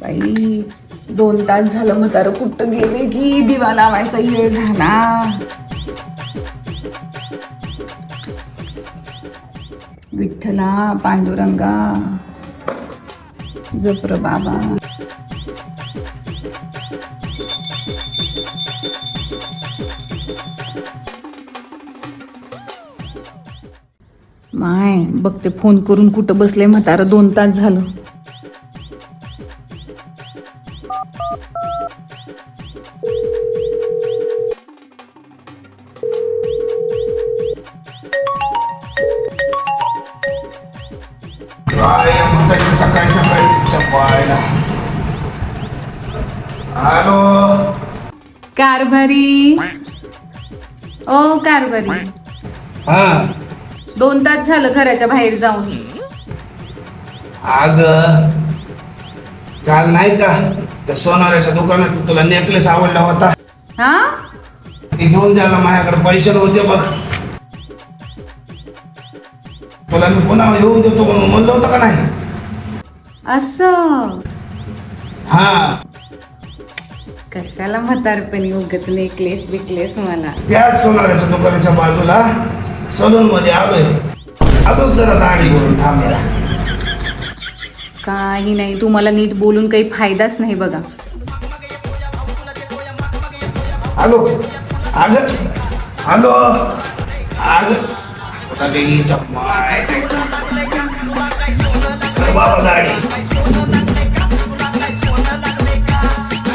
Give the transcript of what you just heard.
बाई दोन तास झालं म्हातारं कुठं गेले की दिवा लावायचा वेळ झाला. विठ्ठला पांडुरंगा जपर बाबा माय बघते फोन करून कुठं बसले म्हातारं दोन तास झालं. सकाळी सकाळी कारभारी. ओ कारभारी. हा. दोन तास झालं घराच्या बाहेर जाऊन. अग काल नाही का? त्या सोनाऱ्याच्या दुकानात तुला नेकलेस आवडला होता. हा? ते घेऊन द्यायला माझ्याकडे पैसे नव्हते बघ. तुला मी पुन्हा येऊन देतो म्हणून म्हणलं होतं का नाही? असं? हा. कशाला म्हातारपणी उगच नेकलेस बिकलेस मला? त्याच सोनाऱ्याच्या दुकानाच्या बाजूला सलून मध्ये आलोय. आलोच जरा दाढी करून थांबला काही नाही तुम्हाला नीट बोलून काही फायदाच नाही बघा. हॅलो? अग हॅलो? अग बाबा दाढी.